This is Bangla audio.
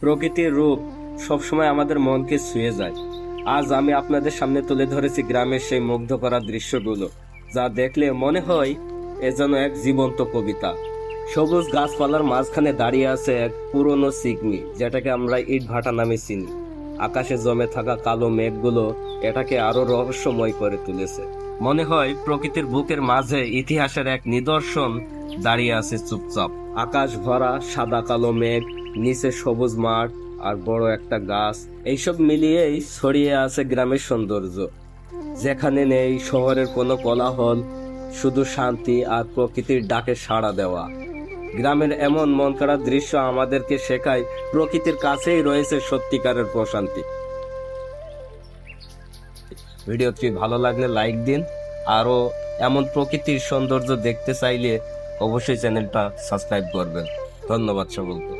প্রকৃতির রূপ সবসময় আমাদের মনকে ছুঁয়ে যায়। আজ আমি আপনাদের সামনে তুলে ধরেছি গ্রামের সেই মুগ্ধ করা দৃশ্যগুলো, যা দেখলে মনে হয় এ যেন এক জীবন্ত কবিতা। সবুজ গাছপালার মাঝখানে দাঁড়িয়ে আছে এক পুরনো সিগনি, যেটাকে আমরা ইট ভাটা নামে চিনি। আকাশে জমে থাকা কালো মেঘগুলো এটাকে আরও রহস্যময় করে তুলেছে। মনে হয় প্রকৃতির বুকের মাঝে ইতিহাসের এক নিদর্শন দাঁড়িয়ে আছে চুপচাপ। আকাশ ভরা সাদা কালো মেঘ নিচে সবুজ মাঠ আর বড় একটা গাছ। এইসব মিলিয়েই ছড়িয়ে আছে গ্রামের সৌন্দর্য। যেখানে নেই শহরের কোনো কোলাহল, শুধু শান্তি আর প্রকৃতির ডাকে সাড়া দেওয়া। গ্রামের এমন মন করা দৃশ্য আমাদেরকে শেখায়, প্রকৃতির কাছেই রয়েছে সত্যিকারের প্রশান্তি। ভিডিওটি ভালো লাগলে লাইক দিন, আরও এমন প্রকৃতির সৌন্দর্য দেখতে চাইলে অবশ্যই চ্যানেলটা সাবস্ক্রাইব করবেন। ধন্যবাদ সকলকে।